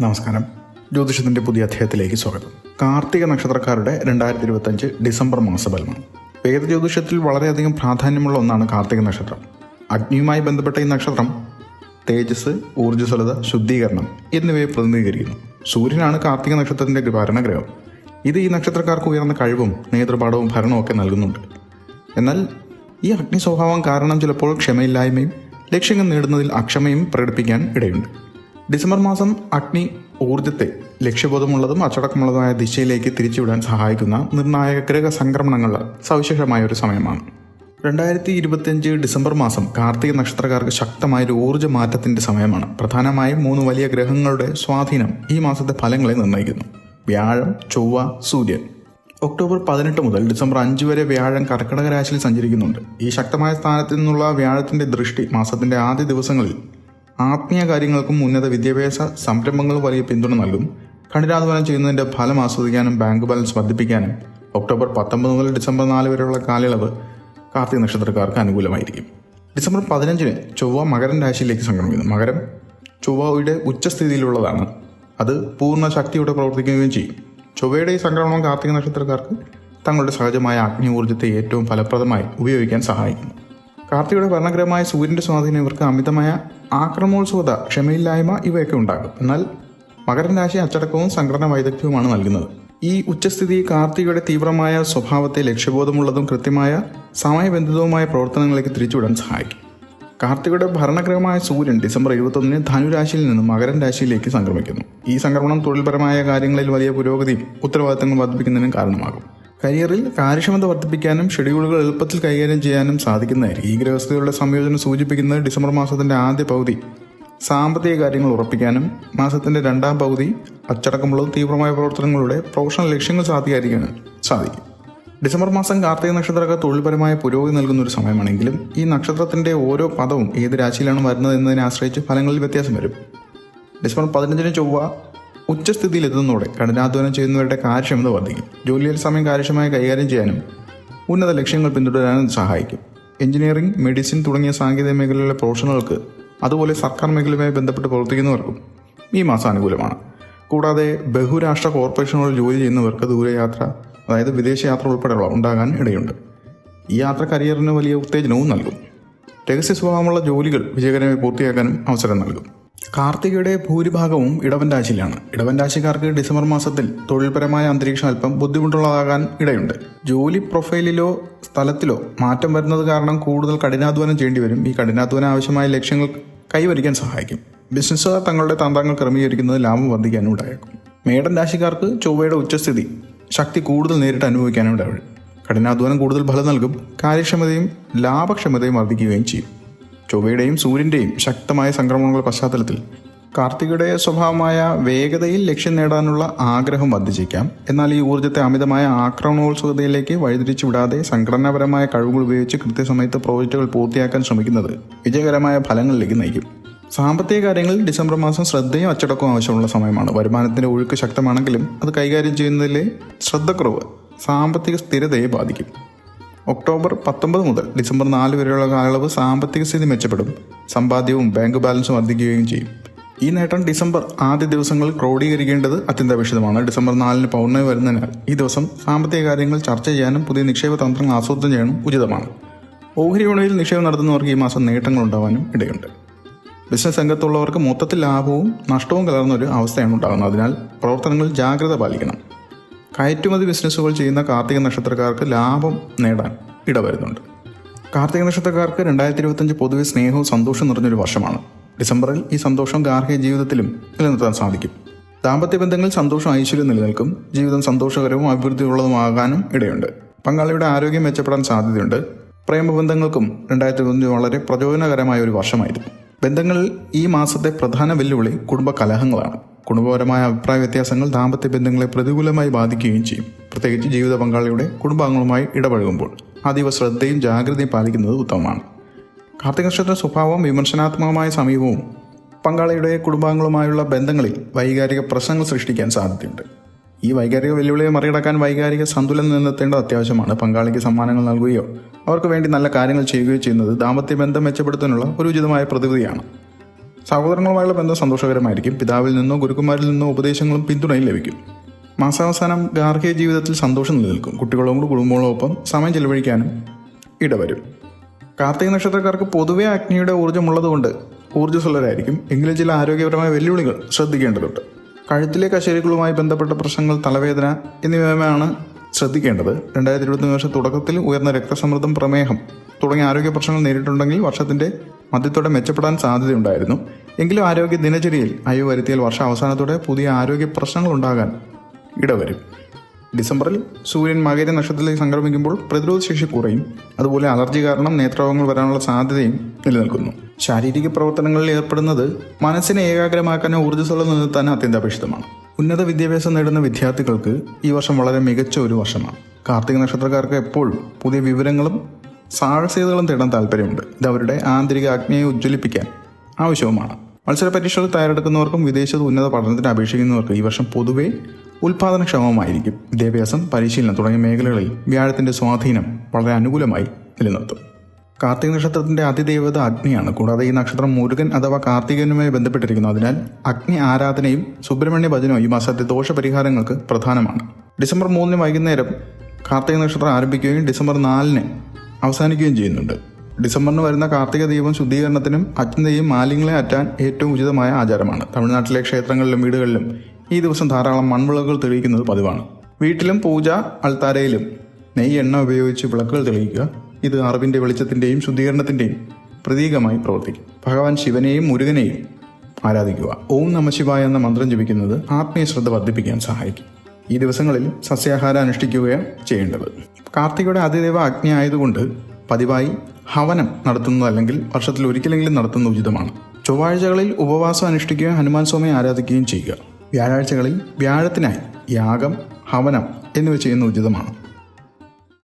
നമസ്കാരം. ജ്യോതിഷത്തിന്റെ പുതിയ അധ്യായത്തിലേക്ക് സ്വാഗതം. കാർത്തിക നക്ഷത്രക്കാരുടെ രണ്ടായിരത്തി ഇരുപത്തഞ്ച് ഡിസംബർ മാസഫലമാണ്. വേദ ജ്യോതിഷത്തിൽ വളരെയധികം പ്രാധാന്യമുള്ള ഒന്നാണ് കാർത്തിക നക്ഷത്രം. അഗ്നിയുമായി ബന്ധപ്പെട്ട ഈ നക്ഷത്രം തേജസ് ഊർജസ്വലത ശുദ്ധീകരണം എന്നിവയെ പ്രതിനിധീകരിക്കുന്നു. സൂര്യനാണ് കാർത്തിക നക്ഷത്രത്തിന്റെ ഭരണഗ്രഹം ഇത് ഈ നക്ഷത്രക്കാർക്ക് ഉയർന്ന കഴിവും നേതൃപാഠവും ഭരണവും ഒക്കെ നൽകുന്നുണ്ട്. എന്നാൽ ഈ അഗ്നി സ്വഭാവം കാരണം ചിലപ്പോൾ ക്ഷമയില്ലായ്മയും ലക്ഷ്യങ്ങൾ നേടുന്നതിൽ അക്ഷമയും പ്രകടിപ്പിക്കാൻ ഇടയുണ്ട്. ഡിസംബർ മാസം അഗ്നി ഊർജത്തെ ലക്ഷ്യബോധമുള്ളതും അച്ചടക്കമുള്ളതുമായ ദിശയിലേക്ക് തിരിച്ചുവിടാൻ സഹായിക്കുന്ന നിർണായക ഗ്രഹ സംക്രമണങ്ങൾ സവിശേഷമായ ഒരു സമയമാണ്. രണ്ടായിരത്തി ഇരുപത്തിയഞ്ച് ഡിസംബർ മാസം കാർത്തിക നക്ഷത്രക്കാർക്ക് ശക്തമായ ഒരു ഊർജ മാറ്റത്തിന്റെ സമയമാണ്. പ്രധാനമായും മൂന്ന് വലിയ ഗ്രഹങ്ങളുടെ സ്വാധീനം ഈ മാസത്തെ ഫലങ്ങളെ നിർണയിക്കുന്നു. വ്യാഴം ചൊവ്വ സൂര്യൻ. ഒക്ടോബർ പതിനെട്ട് മുതൽ ഡിസംബർ അഞ്ച് വരെ വ്യാഴം കർക്കിടക രാശിയിൽ സഞ്ചരിക്കുന്നുണ്ട്. ഈ ശക്തമായ സ്ഥാനത്തു നിന്നുള്ള വ്യാഴത്തിന്റെ ദൃഷ്ടി മാസത്തിന്റെ ആദ്യ ദിവസങ്ങളിൽ ആത്മീയ കാര്യങ്ങൾക്കും ഉന്നത വിദ്യാഭ്യാസ സംരംഭങ്ങൾ വലിയ പിന്തുണ നൽകും. കഠിനാധ്വാനം ചെയ്യുന്നതിന്റെ ഫലം ആസ്വദിക്കാനും ബാങ്ക് ബാലൻസ് വർദ്ധിപ്പിക്കാനും ഒക്ടോബർ പത്തൊമ്പത് മുതൽ ഡിസംബർ നാല് വരെയുള്ള കാലയളവ് കാർത്തിക നക്ഷത്രക്കാർക്ക് അനുകൂലമായിരിക്കും. ഡിസംബർ പതിനഞ്ചിന് ചൊവ്വ മകരൻ രാശിയിലേക്ക് സംക്രമിക്കുന്നു. മകരം ചൊവ്വയുടെ ഉച്ചസ്ഥിതിയിലുള്ളതാണ്. അത് പൂർണ ശക്തിയോടെ പ്രവർത്തിക്കുകയും ചെയ്യും. ചൊവ്വയുടെ ഈ സംക്രമണം കാർത്തിക നക്ഷത്രക്കാർക്ക് തങ്ങളുടെ സഹജമായ അഗ്നി ഊർജത്തെ ഏറ്റവും ഫലപ്രദമായി ഉപയോഗിക്കാൻ സഹായിക്കുന്നു. കാർത്തികയുടെ ഭരണഗ്രഹമായ സൂര്യന്റെ സ്വാധീനം ഇവർക്ക് അമിതമായ ആക്രമോത്സുകത ക്ഷമയില്ലായ്മ ഇവയൊക്കെ ഉണ്ടാകും എന്നാൽ മകരൻ രാശി അച്ചടക്കവും സംഘടന വൈദഗ്ധ്യവുമാണ് നൽകുന്നത്. ഈ ഉച്ചസ്ഥിതി കാർത്തികയുടെ തീവ്രമായ സ്വഭാവത്തെ ലക്ഷ്യബോധമുള്ളതും കൃത്യമായ സമയബന്ധിതവുമായ പ്രവർത്തനങ്ങളിലേക്ക് തിരിച്ചുവിടാൻ സഹായിക്കും. കാർത്തികയുടെ ഭരണഗ്രഹമായ സൂര്യൻ ഡിസംബർ എഴുപത്തൊന്നിന് ധനുരാശിയിൽ നിന്ന് മകരൻ രാശിയിലേക്ക് സംക്രമിക്കുന്നു. ഈ സംക്രമണം തൊഴിൽപരമായ കാര്യങ്ങളിൽ വലിയ പുരോഗതിയും ഉത്തരവാദിത്തങ്ങൾ വർദ്ധിപ്പിക്കുന്നതിനും കാരണമാകും. കരിയറിൽ കാര്യക്ഷമത വർദ്ധിപ്പിക്കാനും ഷെഡ്യൂളുകൾ എളുപ്പത്തിൽ കൈകാര്യം ചെയ്യാനും സാധിക്കുന്നതായിരിക്കും. ഈ ഗ്രഹസ്ഥതയുടെ സംയോജനം സൂചിപ്പിക്കുന്നത് ഡിസംബർ മാസത്തിന്റെ ആദ്യ പകുതി. സാമ്പത്തിക കാര്യങ്ങൾ ഉറപ്പിക്കാനും മാസത്തിന്റെ രണ്ടാം പകുതി അച്ചടക്കമുള്ളതും തീവ്രമായ പ്രവർത്തനങ്ങളുടെ പ്രൊഫഷണൽ ലക്ഷ്യങ്ങൾ സാധിക്കാതിരിക്കാനും സാധിക്കും. ഡിസംബർ മാസം കാർത്തിക നക്ഷത്രക്ക് തൊഴിൽപരമായ പുരോഗതി നൽകുന്ന ഒരു സമയമാണെങ്കിലും ഈ നക്ഷത്രത്തിന്റെ ഓരോ പദവും ഏത് രാശിയിലാണ് വരുന്നത് എന്നതിനെ ആശ്രയിച്ച് ഫലങ്ങളിൽ വ്യത്യാസം വരും. ഡിസംബർ പതിനഞ്ചിന് ചൊവ്വ ഉച്ചസ്ഥിതിയിൽ എത്തുന്നതോടെ കഠിനാധ്വാനം ചെയ്യുന്നവരുടെ കാര്യക്ഷമത വർദ്ധിക്കും. ജോലിയിൽ സമയം കാര്യക്ഷമമായി കൈകാര്യം ചെയ്യാനും ഉന്നത ലക്ഷ്യങ്ങൾ പിന്തുടരാനും സഹായിക്കും. എഞ്ചിനീയറിംഗ് മെഡിസിൻ തുടങ്ങിയ സാങ്കേതിക മേഖലയിലെ പ്രൊഫഷണലുകൾക്ക് അതുപോലെ സർക്കാർ മേഖലയുമായി ബന്ധപ്പെട്ട് പ്രവർത്തിക്കുന്നവർക്കും ഈ മാസം അനുകൂലമാണ് കൂടാതെ ബഹുരാഷ്ട്ര കോർപ്പറേഷനുകളിൽ ജോലി ചെയ്യുന്നവർക്ക് ദൂരയാത്ര അതായത് വിദേശയാത്ര ഉൾപ്പെടെയുള്ള ഉണ്ടാകാൻ ഇടയുണ്ട്. ഈ യാത്ര കരിയറിന് വലിയ ഉത്തേജനവും നൽകും. രഹസ്യ സ്വഭാവമുള്ള ജോലികൾ വിജയകരമായി പൂർത്തിയാക്കാനും അവസരം നൽകും. കാർത്തികയുടെ ഭൂരിഭാഗവും ഇടവൻ രാശിയിലാണ്. ഇടവൻ രാശിക്കാർക്ക് ഡിസംബർ മാസത്തിൽ തൊഴിൽപരമായ അന്തരീക്ഷം അല്പം ബുദ്ധിമുട്ടുള്ളതാകാൻ ഇടയുണ്ട്. ജോലി പ്രൊഫൈലിലോ സ്ഥലത്തിലോ മാറ്റം വരുന്നത് കാരണം കൂടുതൽ കഠിനാധ്വാനം ചെയ്യേണ്ടി വരും. ഈ കഠിനാധ്വാനം ആവശ്യമായ ലക്ഷ്യങ്ങൾ കൈവരിക്കാൻ സഹായിക്കും. ബിസിനസ്സുകാർ തങ്ങളുടെ തന്ത്രങ്ങൾ ക്രമീകരിക്കുന്നത് ലാഭം വർദ്ധിക്കാനും ഇടയാക്കും. മേടൻ രാശിക്കാർക്ക് ചൊവ്വയുടെ ഉച്ചസ്ഥിതി ശക്തി കൂടുതൽ നേരിട്ട് അനുഭവിക്കാനും ഇടവഴി കഠിനാധ്വാനം കൂടുതൽ ഫലം നൽകും. കാര്യക്ഷമതയും ലാഭക്ഷമതയും വർദ്ധിക്കുകയും ചെയ്യും. ചൊവ്വയുടെയും സൂര്യന്റെയും ശക്തമായ സംക്രമണങ്ങളുടെ പശ്ചാത്തലത്തിൽ കാർത്തികയുടെ സ്വഭാവമായ വേഗതയിൽ ലക്ഷ്യം നേടാനുള്ള ആഗ്രഹം വർദ്ധിച്ചേക്കാം എന്നാൽ ഈ ഊർജത്തെ അമിതമായ ആക്രമണോത്സുകതയിലേക്ക് വഴിതിരിച്ചു വിടാതെ സംഘടനാപരമായ കഴിവുകൾ ഉപയോഗിച്ച് കൃത്യസമയത്ത് പ്രോജക്റ്റുകൾ പൂർത്തിയാക്കാൻ ശ്രമിക്കുന്നത് വിജയകരമായ ഫലങ്ങളിലേക്ക് നയിക്കും. സാമ്പത്തിക കാര്യങ്ങളിൽ ഡിസംബർ മാസം ശ്രദ്ധയും അച്ചടക്കവും ആവശ്യമുള്ള സമയമാണ്. വരുമാനത്തിന്റെ ഒഴുക്ക് ശക്തമാണെങ്കിലും അത് കൈകാര്യം ചെയ്യുന്നതിലെ ശ്രദ്ധക്കുറവ് സാമ്പത്തിക സ്ഥിരതയെ ബാധിക്കും. ഒക്ടോബർ പത്തൊമ്പത് മുതൽ ഡിസംബർ നാല് വരെയുള്ള കാലയളവ് സാമ്പത്തിക സ്ഥിതി മെച്ചപ്പെടും. സമ്പാദ്യവും ബാങ്ക് ബാലൻസും വർദ്ധിക്കുകയും ചെയ്യും. ഈ നേട്ടം ഡിസംബർ ആദ്യ ദിവസങ്ങളിൽ ക്രോഡീകരിക്കേണ്ടത് അത്യന്താപേക്ഷിതമാണ്. ഡിസംബർ നാലിന് പൗർണമി വരുന്നതിനാൽ ഈ ദിവസം സാമ്പത്തിക കാര്യങ്ങൾ ചർച്ച ചെയ്യാനും പുതിയ നിക്ഷേപ തന്ത്രങ്ങൾ ആസൂത്രണം ചെയ്യാനും ഉചിതമാണ്. ഓഹരി വിപണിയിൽ നിക്ഷേപം നടത്തുന്നവർക്ക് ഈ മാസം നേട്ടങ്ങൾ ഉണ്ടാവാനും ഇടയുണ്ട്. ബിസിനസ് രംഗത്തുള്ളവർക്ക് മൊത്തത്തിൽ ലാഭവും നഷ്ടവും കലർന്ന ഒരു അവസ്ഥയാണ് ഉണ്ടാകുന്നത്. അതിനാൽ പ്രവർത്തനങ്ങളിൽ ജാഗ്രത പാലിക്കണം. കയറ്റുമതി ബിസിനസ്സുകൾ ചെയ്യുന്ന കാർത്തിക നക്ഷത്രക്കാർക്ക് ലാഭം നേടാൻ ഇടവരുന്നുണ്ട്. കാർത്തിക നക്ഷത്രക്കാർക്ക് രണ്ടായിരത്തി ഇരുപത്തഞ്ച് പൊതുവെ സ്നേഹവും സന്തോഷവും നിറഞ്ഞൊരു വർഷമാണ്. ഡിസംബറിൽ ഈ സന്തോഷം ഗാർഹിക ജീവിതത്തിലും നിലനിർത്താൻ സാധിക്കും. ദാമ്പത്യ ബന്ധങ്ങളിൽ സന്തോഷം ഐശ്വര്യം നിലനിൽക്കും. ജീവിതം സന്തോഷകരവും അഭിവൃദ്ധിയുള്ളതുമാകാനും ഇടയുണ്ട്. പങ്കാളിയുടെ ആരോഗ്യം മെച്ചപ്പെടാൻ സാധ്യതയുണ്ട്. പ്രേമബന്ധങ്ങൾക്കും രണ്ടായിരത്തി ഇരുപത്തഞ്ച് വളരെ പ്രചോദനകരമായ ഒരു വർഷമായിരുന്നു. ബന്ധങ്ങളിൽ ഈ മാസത്തെ പ്രധാന വെല്ലുവിളി കുടുംബ കലഹങ്ങളാണ്. കുടുംബപരമായ അഭിപ്രായ വ്യത്യാസങ്ങൾ ദാമ്പത്യ ബന്ധങ്ങളെ പ്രതികൂലമായി ബാധിക്കുകയും ചെയ്യും. പ്രത്യേകിച്ച് ജീവിത പങ്കാളിയുടെ കുടുംബാംഗങ്ങളുമായി ഇടപഴകുമ്പോൾ അതീവ ശ്രദ്ധയും ജാഗ്രതയും പാലിക്കുന്നത് ഉത്തമമാണ്. കാർത്തിക നക്ഷത്ര സ്വഭാവം വിമർശനാത്മകമായ സമീപവും പങ്കാളിയുടെ കുടുംബാംഗങ്ങളുമായുള്ള ബന്ധങ്ങളിൽ വൈകാരിക പ്രശ്നങ്ങൾ സൃഷ്ടിക്കാൻ സാധ്യതയുണ്ട്. ഈ വൈകാരിക വെല്ലുവിളിയെ മറികടക്കാൻ വൈകാരിക സന്തുലനം നിലനിർത്തേണ്ടത് അത്യാവശ്യമാണ്. പങ്കാളിക്ക് സമ്മാനങ്ങൾ നൽകുകയോ അവർക്ക് വേണ്ടി നല്ല കാര്യങ്ങൾ ചെയ്യുകയോ ചെയ്യുന്നത് ദാമ്പത്യ ബന്ധം മെച്ചപ്പെടുത്താനുള്ള ഒരു ഉചിതമായ പ്രതിവിധിയാണ്. സഹോദരങ്ങളുമായുള്ള ബന്ധം സന്തോഷകരമായിരിക്കും. പിതാവിൽ നിന്നോ ഗുരുക്കുമാരിൽ നിന്നോ ഉപദേശങ്ങളും പിന്തുണയും ലഭിക്കും. മാസാവസാനം ഗാർഹിക ജീവിതത്തിൽ സന്തോഷം നിലനിൽക്കും. കുട്ടികളോടും കുടുംബങ്ങളോടൊപ്പം സമയം ചെലവഴിക്കാനും ഇടവരും. കാർത്തിക നക്ഷത്രക്കാർക്ക് പൊതുവേ അഗ്നിയുടെ ഊർജമുള്ളതുകൊണ്ട് ഊർജസ്വലരായിരിക്കും. എങ്കിലും ചില ആരോഗ്യപരമായ വെല്ലുവിളികൾ ശ്രദ്ധിക്കേണ്ടതുണ്ട്. കഴുത്തിലെ കശേരികളുമായി ബന്ധപ്പെട്ട പ്രശ്നങ്ങൾ തലവേദന എന്നിവയാണ് ശ്രദ്ധിക്കേണ്ടത്. രണ്ടായിരത്തി ഇരുപത്തി വർഷം തുടക്കത്തിൽ ഉയർന്ന രക്തസമ്മർദ്ദം പ്രമേഹം തുടങ്ങിയ ആരോഗ്യ പ്രശ്നങ്ങൾ നേരിട്ടുണ്ടെങ്കിൽ വർഷത്തിന്റെ മധ്യത്തോടെ മെച്ചപ്പെടാൻ സാധ്യതയുണ്ടായിരുന്നു. എങ്കിലും ആരോഗ്യ ദിനചര്യയിൽ അയവ് വരുത്തിയാൽ വർഷ അവസാനത്തോടെ പുതിയ ആരോഗ്യ പ്രശ്നങ്ങൾ ഉണ്ടാകാൻ ഇടവരും. ഡിസംബറിൽ സൂര്യൻ മകര നക്ഷത്രത്തിലേക്ക് സംക്രമിക്കുമ്പോൾ പ്രതിരോധ ശേഷി കുറയും. അതുപോലെ അലർജി കാരണം നേത്രരോഗങ്ങൾ വരാനുള്ള സാധ്യതയും നിലനിൽക്കുന്നു. ശാരീരിക പ്രവർത്തനങ്ങളിൽ ഏർപ്പെടുന്നത് മനസ്സിനെ ഏകാഗ്രമാക്കാനോ ഊർജസ്വലം നിലനിർത്താനോ അത്യന്താപേക്ഷിതമാണ്. ഉന്നത വിദ്യാഭ്യാസം നേടുന്ന വിദ്യാർത്ഥികൾക്ക് ഈ വർഷം വളരെ മികച്ച ഒരു വർഷമാണ്. കാർത്തിക നക്ഷത്രക്കാർക്ക് എപ്പോഴും പുതിയ വിവരങ്ങളും സാഹസികതകളും തേടാൻ താല്പര്യമുണ്ട്. ഇത് അവരുടെ ആന്തരിക ആജ്ഞയെ ഉജ്ജ്വലിപ്പിക്കാൻ ആവശ്യവുമാണ്. മത്സര പരീക്ഷകൾ തയ്യാറെടുക്കുന്നവർക്കും വിദേശത്ത് ഉന്നത പഠനത്തിന് അപേക്ഷിക്കുന്നവർക്ക് ഈ വർഷം പൊതുവെ ഉൽപാദനക്ഷമമായിരിക്കും. വിദ്യാഭ്യാസം പരിശീലനം തുടങ്ങിയ മേഖലകളിൽ വ്യാഴത്തിന്റെ സ്വാധീനം വളരെ അനുകൂലമായി നിലനിർത്തും. കാർത്തിക നക്ഷത്രത്തിന്റെ അതിദേവത അഗ്നിയാണ്. കൂടാതെ ഈ നക്ഷത്രം മുരുകൻ അഥവാ കാർത്തികനുമായി ബന്ധപ്പെട്ടിരിക്കുന്നു. അതിനാൽ അഗ്നി ആരാധനയും സുബ്രഹ്മണ്യ ഭജനവും ഈ മാസത്തെ ദോഷപരിഹാരങ്ങൾക്ക് പ്രധാനമാണ്. ഡിസംബർ മൂന്നിന് വൈകുന്നേരം കാർത്തിക നക്ഷത്രം ആരംഭിക്കുകയും ഡിസംബർ നാലിന് അവസാനിക്കുകയും ചെയ്യുന്നുണ്ട്. ഡിസംബറിന് വരുന്ന കാർത്തിക ദീപം ശുദ്ധീകരണത്തിനും അഗ്നിയെയും മാലിന്യങ്ങളെ അറ്റാൻ ഏറ്റവും ഉചിതമായ ആചാരമാണ്. തമിഴ്നാട്ടിലെ ക്ഷേത്രങ്ങളിലും വീടുകളിലും ഈ ദിവസം ധാരാളം മൺവിളകൾ തെളിയിക്കുന്നത് പതിവാണ്. വീട്ടിലും പൂജ അൾത്താരയിലും നെയ്യ് എണ്ണ ഉപയോഗിച്ച് വിളക്കുകൾ തെളിയിക്കുക. ഇത് അറിവിന്റെ വെളിച്ചത്തിന്റെയും ശുദ്ധീകരണത്തിന്റെയും പ്രതീകമായി പ്രവർത്തിക്കും. ഭഗവാൻ ശിവനെയും മുരുകനെയും ആരാധിക്കുക. ഓം നമശിവായ എന്ന മന്ത്രം ജപിക്കുന്നത് ആത്മീയ ശ്രദ്ധ വർദ്ധിപ്പിക്കാൻ സഹായിക്കും. ഈ ദിവസങ്ങളിൽ സസ്യാഹാരം അനുഷ്ഠിക്കുകയാണ് ചെയ്യേണ്ടത്. കാർത്തികയുടെ അതിദേവ അഗ്നി ആയതുകൊണ്ട് പതിവായി ഹവനം നടത്തുന്നത് അല്ലെങ്കിൽ വർഷത്തിൽ ഒരിക്കലെങ്കിലും നടത്തുന്ന ഉചിതമാണ്. ചൊവ്വാഴ്ചകളിൽ ഉപവാസം അനുഷ്ഠിക്കുകയും ഹനുമാൻ സ്വാമിയെ ആരാധിക്കുകയും ചെയ്യുക. വ്യാഴാഴ്ചകളിൽ വ്യാഴത്തിനായി യാഗം ഹവനം എന്നിവ ചെയ്യുന്ന ഉചിതമാണ്.